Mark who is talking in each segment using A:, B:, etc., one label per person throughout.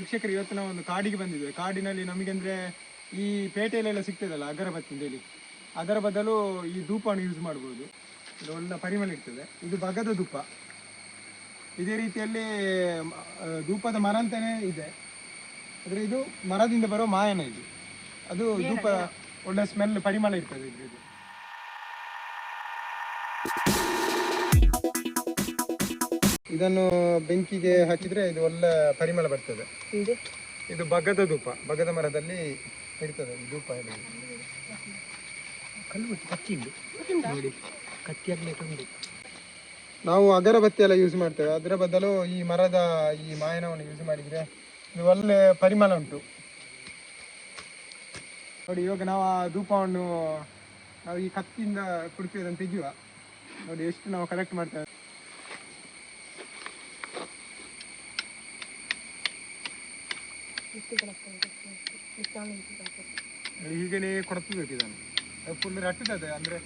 A: ವೀಕ್ಷಕರು ಇವತ್ತು ನಾವು ಒಂದು ಕಾಡಿಗೆ ಬಂದಿದ್ದೇವೆ ಕಾಡಿನಲ್ಲಿ ನಮಗೆಂದ್ರೆ ಈ ಪೇಟೆಯಲ್ಲೆಲ್ಲ ಸಿಗ್ತದಲ್ಲ ಅಗರಬತ್ತಿ ಅಂತೇಳಿ ಅದರ ಬದಲು ಈ ಧೂಪವನ್ನು ಯೂಸ್ ಮಾಡ್ಬೋದು. ಇದು ಒಳ್ಳೆ ಪರಿಮಳ ಇರ್ತದೆ. ಇದು ಬಗದ ಧೂಪ. ಇದೇ ರೀತಿಯಲ್ಲಿ ಧೂಪದ ಮರ ಅಂತಲೇ ಇದೆ. ಆದರೆ ಇದು ಮರದಿಂದ ಬರೋ ಮಾಯನ ಇದು. ಅದು ಧೂಪ ಒಳ್ಳೆ ಸ್ಮೆಲ್ ಪರಿಮಳ ಇರ್ತದೆ ಇದ್ರದ್ದು. ಇದನ್ನು ಬೆಂಕಿಗೆ ಹಾಕಿದ್ರೆ ಇದು ಒಳ್ಳೆ ಪರಿಮಳ ಬರ್ತದೆ.
B: ಇದು?
A: ಇದು ಬಗದ ಧೂಪ ಬಗದ ಮರದಲ್ಲಿ ಇರ್ತದೆ ಈ ಧೂಪ ಇದು.
B: ಕಲ್ಲು ಕತ್ತಿ ಉಂಟು.
A: ನೋಡಿ
B: ಕತ್ತಿ ಆಗ್ಲಿಕ್ಕೆ ಉಂಟು.
A: ನಾವು ಅಗರಬತ್ತಿ ಎಲ್ಲ ಯೂಸ್ ಮಾಡ್ತೇವೆ. ಅದರ ಬದಲು ಈ ಮರದ ಈ ಮಾಯನವನ್ನು ಯೂಸ್ ಮಾಡಿದ್ರೆ ಇದು ಒಳ್ಳೆ ಪರಿಮಳ ಉಂಟು. ನೋಡಿ ಇವಾಗ ನಾವು ಆ ಧೂಪವನ್ನು ನಾವು ಈ ಕತ್ತಿಯಿಂದ ಕುಡಿತೀವಿ ತೆಗೆಯುವ. ನೋಡಿ ಎಷ್ಟು ನಾವು ಕಲೆಕ್ಟ್ ಮಾಡ್ತೇವೆ
B: ಇಷ್ಟು ಕಲಕ್ಕ ಇಷ್ಟು ಆಮೇಲೆ
A: ಹೀಗೇನೆ ಕೊಡ್ತಿರ್ಬೇಕು ಇದನ್ನು ಫುಲ್ ಅಂದ್ರೆ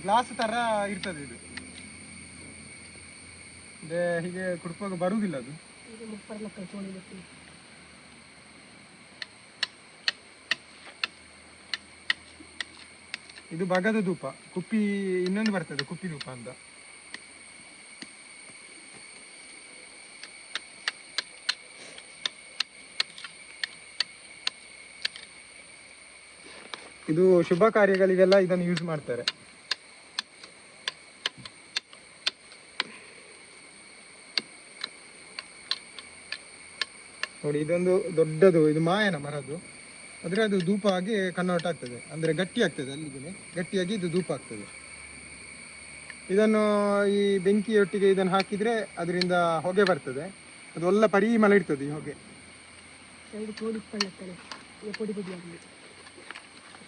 A: ಗ್ಲಾಸ್ ತರ ಇರ್ತದೆ ಇದು. ಅದೇ ಹೀಗೆ ಕುಡ್ಕುವಾಗ ಬರುವುದಿಲ್ಲ ಅದು.
B: ಇದು
A: ಬಗದ ಧೂಪ, ಕುಪ್ಪಿ ಇನ್ನೊಂದು ಬರ್ತದೆ, ಕುಪ್ಪಿ ಧೂಪ ಅಂತ. ಇದು ಶುಭ ಕಾರ್ಯಗಳಿಗೆಲ್ಲ ಇದನ್ನು ಯೂಸ್ ಮಾಡ್ತಾರೆ. ನೋಡಿ, ಇದೊಂದು ದೊಡ್ಡದು, ಇದು ಮಾಯನ ಮರದ್ದು. ಆದರೆ ಅದು ಧೂಪ ಆಗಿ ಕನ್ವರ್ಟ್ ಆಗ್ತದೆ. ಅಂದರೆ ಗಟ್ಟಿ ಆಗ್ತದೆ ಅಲ್ಲಿಗೆ ಗಟ್ಟಿಯಾಗಿ ಇದು ಧೂಪ ಆಗ್ತದೆ. ಇದನ್ನು ಈ ಬೆಂಕಿಯೊಟ್ಟಿಗೆ ಇದನ್ನು ಹಾಕಿದರೆ ಅದರಿಂದ ಹೊಗೆ ಬರ್ತದೆ. ಅದು ಒಳ್ಳೆ ಪರಿಮಳ ಇರ್ತದೆ ಈ ಹೊಗೆ.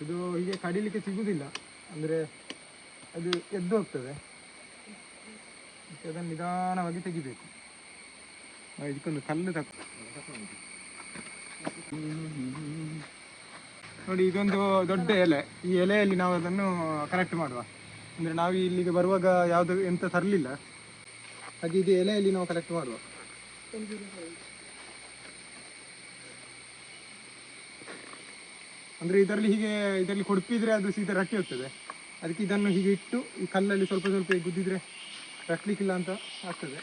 B: ಇದು
A: ಹೀಗೆ ಕಡಿಲಿಕ್ಕೆ ಸಿಗುವುದಿಲ್ಲ ಅಂದರೆ ಅದು ಎದ್ದು ಹೋಗ್ತದೆ. ಅದನ್ನು ನಿಧಾನವಾಗಿ ತೆಗಿಬೇಕು. ಇದಕ್ಕೊಂದು ಕಲ್ಲು ತಕ್ಕ ನೋಡಿ, ಇದೊಂದು ದೊಡ್ಡ ಎಲೆ. ಈ ಎಲೆಯಲ್ಲಿ ನಾವು ಅದನ್ನು ಕಲೆಕ್ಟ್ ಮಾಡುವ. ಅಂದರೆ ನಾವು ಇಲ್ಲಿಗೆ ಬರುವಾಗ ಯಾವುದು ಎಂತ ತರಲಿಲ್ಲ. ಹಾಗೆ ಇದು ಎಲೆಯಲ್ಲಿ ನಾವು ಕಲೆಕ್ಟ್ ಮಾಡುವ. ಅಂದ್ರೆ ಇದರಲ್ಲಿ ಹೀಗೆ ಇದರಲ್ಲಿ ಕೊಡ್ಪಿದ್ರೆ ಅದು ಸೀದಾ ರಟ್ಟಿ ಹೋಗ್ತದೆ ಅದಕ್ಕೆ ಇದನ್ನು ಹೀಗೆ ಇಟ್ಟು ಈ ಕಲ್ಲಲ್ಲಿ ಸ್ವಲ್ಪ ಸ್ವಲ್ಪ ಗುದ್ದಿದ್ರೆ ರಟ್ಲಿಕ್ಕಿಲ್ಲ ಅಂತ ಆಗ್ತದೆ.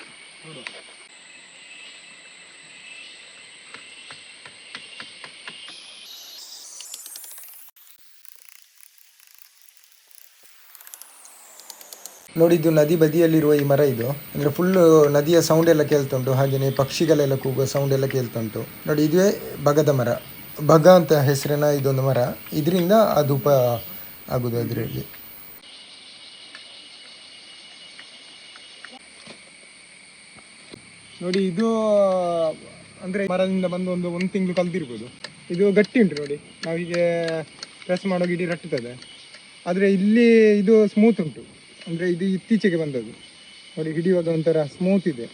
A: ನೋಡುವ ನೋಡಿ ನದಿ ಬದಿಯಲ್ಲಿರುವ ಈ ಮರ ಇದು. ಅಂದರೆ ಫುಲ್ಲು ನದಿಯ ಸೌಂಡ್ ಎಲ್ಲ ಕೇಳ್ತುಂಟು. ಹಾಗೆಯೇ ಪಕ್ಷಿಗಳೆಲ್ಲ ಕೂಗುವ ಸೌಂಡ್ ಎಲ್ಲ ಕೇಳ್ತುಂಟು. ನೋಡಿ, ಇದುವೇ ಬಗದ ಮರ. ಬಗ ಅಂತ ಹೆಸರಿನ ಇದೊಂದು ಮರ. ಇದರಿಂದ ಅದು ಉಪ ಆಗೋದು ಅದರಲ್ಲಿ. ನೋಡಿ ಇದು, ಅಂದರೆ ಮರದಿಂದ ಬಂದು ಒಂದು ಒಂದು ತಿಂಗಳು ಕಲ್ತಿರ್ಬೋದು ಇದು ಗಟ್ಟಿ ಉಂಟು ನೋಡಿ. ನಾವು ಹೀಗೆ ಪ್ರೆಸ್ ಮಾಡೋ ಗಿಡಿ ರಟ್ಟುತ್ತದೆ. ಆದರೆ ಇಲ್ಲಿ ಇದು ಸ್ಮೂತ್ ಉಂಟು. ಅಂದರೆ ಇದು ಇತ್ತೀಚೆಗೆ ಬಂದದ್ದು. ನೋಡಿ, ಹಿಡಿಯುವಾಗ ಒಂಥರ ಸ್ಮೂತ್ ಇದೆ.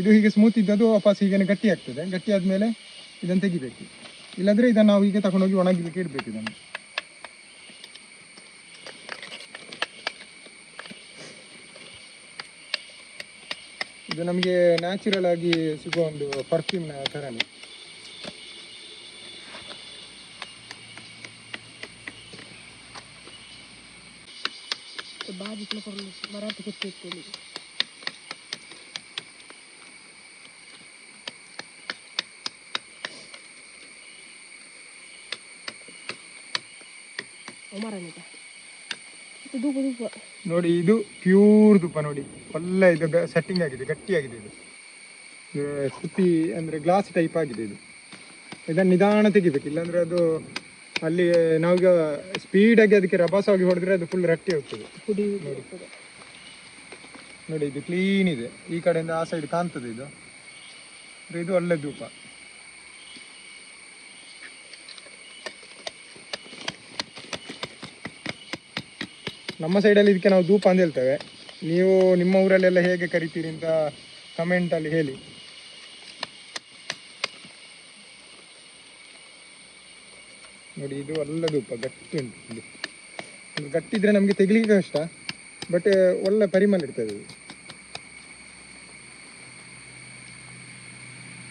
A: ಇದು ಹೀಗೆ ಸ್ಮೂತ್ ಇದ್ದದ್ದು ವಾಪಸ್ ಹೀಗೆ ಗಟ್ಟಿ ಆಗ್ತದೆ. ಗಟ್ಟಿ ಆದಮೇಲೆ ಇದನ್ನು ತೆಗಿಬೇಕು. ಇಲ್ಲಾಂದರೆ ಇದನ್ನ ನಾವು ಹೀಗೆ ತಗೊಂಡೋಗಿ ಒಣಗಿಲಿಕ್ಕೆ ಇಡಬೇಕು ಇದನ್ನು. ಇದು ನಮಗೆ ನ್ಯಾಚುರಲ್ ಆಗಿ ಸಿಗುವ ಒಂದು ಪರ್ಫ್ಯೂಮ್ನ ಥರನೇ
B: ಬಾಜಿ ಮರಾಠಿ ಕೆತ್ತಿ ಇತ್ತು ಒಮರನಿದ ಇದು ಧೂಪ ಧೂಪ
A: ನೋಡಿ ಇದು ಪ್ಯೂರ್ ತುಪ್ಪ ನೋಡಿ. ಒಳ್ಳೆ ಇದು ಸೆಟ್ಟಿಂಗ್ ಆಗಿದೆ ಗಟ್ಟಿಯಾಗಿದೆ ಇದು. ಸುತ್ತಿ ಅಂದರೆ ಗ್ಲಾಸ್ ಟೈಪ್ ಆಗಿದೆ ಇದು. ಇದನ್ನು ನಿಧಾನ ತೆಗಿಬೇಕು ಇಲ್ಲಾಂದರೆ ಅದು ಅಲ್ಲಿ ನಾವೀಗ ಸ್ಪೀಡಾಗಿ ಅದಕ್ಕೆ ರಭಸವಾಗಿ ಹೊಡೆದ್ರೆ ಅದು ಫುಲ್ ರಟ್ಟಿ ಹೋಗ್ತದೆ ನೋಡಿ. ನೋಡಿ ಇದು ಕ್ಲೀನ್ ಇದೆ. ಈ ಕಡೆಯಿಂದ ಆ ಸೈಡ್ ಕಾಣ್ತದೆ ಇದು. ಇದು ಒಳ್ಳೆ ಧೂಪ. ನಮ್ಮ ಸೈಡಲ್ಲಿ ಇದಕ್ಕೆ ನಾವು ಧೂಪ ಅಂತ ಹೇಳ್ತೇವೆ. ನೀವು ನಿಮ್ಮ ಊರಲ್ಲೆಲ್ಲ ಹೇಗೆ ಕರಿತೀರಿ ಅಂತ ಕಮೆಂಟಲ್ಲಿ ಹೇಳಿ. ನೋಡಿ, ಇದು ಒಳ್ಳೆ ಧೂಪ, ಗಟ್ಟಿ ಉಂಟು ಇದು ಇದು ಗಟ್ಟಿ ಇದ್ರೆ ನಮಗೆ ತೆಗಿಲಿಕ್ಕೆ ಕಷ್ಟ ಬಟ್ ಒಳ್ಳೆ ಪರಿಮಳ ಇರ್ತದೆ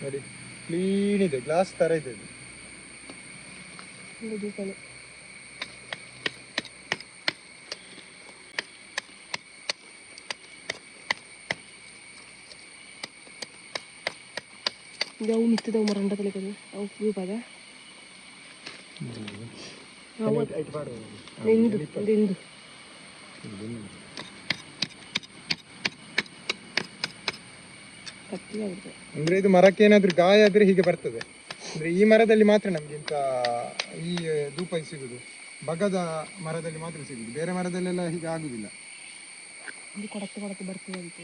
A: ನೋಡಿ ಕ್ಲೀನ್ ಇದೆ ಗ್ಲಾಸ್ ತರ ಇದೆ
B: ಅವು ಮಿತ್ತದವು ಮರಂಡ ತಲೆಗಳು ಅವು ಕತ್ತಿ ಆಗುತ್ತೆ.
A: ಅಂದ್ರೆ ಇದು ಮರಕ್ಕೆ ಏನಾದ್ರೂ ಗಾಯ ಆದ್ರೆ ಹೀಗೆ ಬರ್ತದೆ. ಅಂದ್ರೆ ಈ ಮರದಲ್ಲಿ ಮಾತ್ರ ನಮ್ಗೆ ಇಂತ ಈ ಧೂಪ ಸಿಗುದು. ಬಗದ ಮರದಲ್ಲಿ ಮಾತ್ರ ಸಿಗುದು. ಬೇರೆ ಮರದಲ್ಲೆಲ್ಲ ಹೀಗೆ ಆಗುದಿಲ್ಲ.
B: ಇದು ಕೊಡಕ್ಕೆ ಕೊಡಕ್ಕೆ ಬರ್ತದೆ ಅಂತ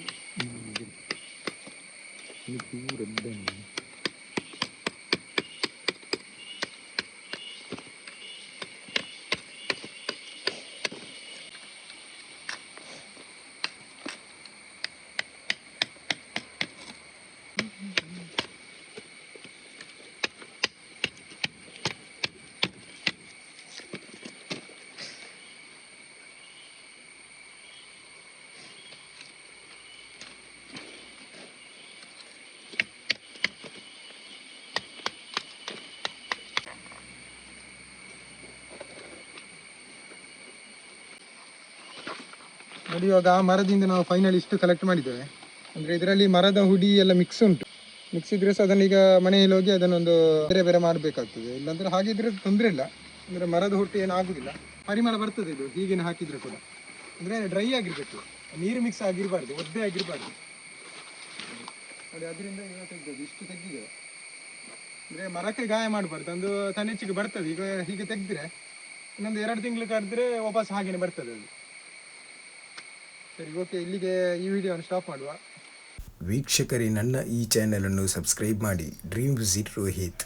A: ನೋಡಿ ಇವಾಗ ಆ ಮರದಿಂದ ನಾವು ಫೈನಲ್ ಇಷ್ಟು ಕಲೆಕ್ಟ್ ಮಾಡಿದ್ದೇವೆ. ಅಂದ್ರೆ ಇದರಲ್ಲಿ ಮರದ ಹುಡಿ ಎಲ್ಲ ಮಿಕ್ಸ್ ಉಂಟು. ಮಿಕ್ಸ್ ಇದ್ರೆ ಸಹ ಅದನ್ನ ಈಗ ಮನೆಯಲ್ಲಿ ಹೋಗಿ ಅದನ್ನೊಂದು ಬೇರೆ ಬೇರೆ ಮಾಡಬೇಕಾಗ್ತದೆ. ಇಲ್ಲಾಂದ್ರೆ ಹಾಗಿದ್ರೆ ತೊಂದರೆ ಇಲ್ಲ. ಅಂದ್ರೆ ಮರದ ಹುಟ್ಟು ಏನು ಆಗುದಿಲ್ಲ. ಪರಿಮಳ ಬರ್ತದೆ ಇದು, ಹೀಗೇನು ಹಾಕಿದ್ರೆ ಕೂಡ. ಅಂದ್ರೆ ಡ್ರೈ ಆಗಿರ್ಬೇಕು. ನೀರು ಮಿಕ್ಸ್ ಆಗಿರಬಾರ್ದು, ಒದ್ದೆ ಆಗಿರಬಾರ್ದು. ನೋಡಿ, ಅದರಿಂದ ತೆಗ್ದದ್ದು, ಇಷ್ಟು ತೆಗ್ದಿದೆ ಅಂದ್ರೆ ಮರಕ್ಕೆ ಗಾಯ ಮಾಡಬಾರ್ದು, ಒಂದು ತನ್ನೆಚ್ಚಿಗೆ ಬರ್ತದೆ. ಈಗ ಹೀಗೆ ತೆಗೆದ್ರೆ ಇನ್ನೊಂದು ಎರಡು ತಿಂಗಳು ಕರೆದ್ರೆ ವಾಪಸ್ ಹಾಗೇನೆ ಬರ್ತದೆ ಅದು. ಸರಿ ಓಕೆ ಇಲ್ಲಿಗೆ ಈ ವಿಡಿಯೋವನ್ನು ಸ್ಟಾಪ್ ಮಾಡುವ.
C: ವೀಕ್ಷಕರೇ, ನನ್ನ ಈ ಚಾನೆಲನ್ನು ಸಬ್ಸ್ಕ್ರೈಬ್ ಮಾಡಿ. Dream visit Rohit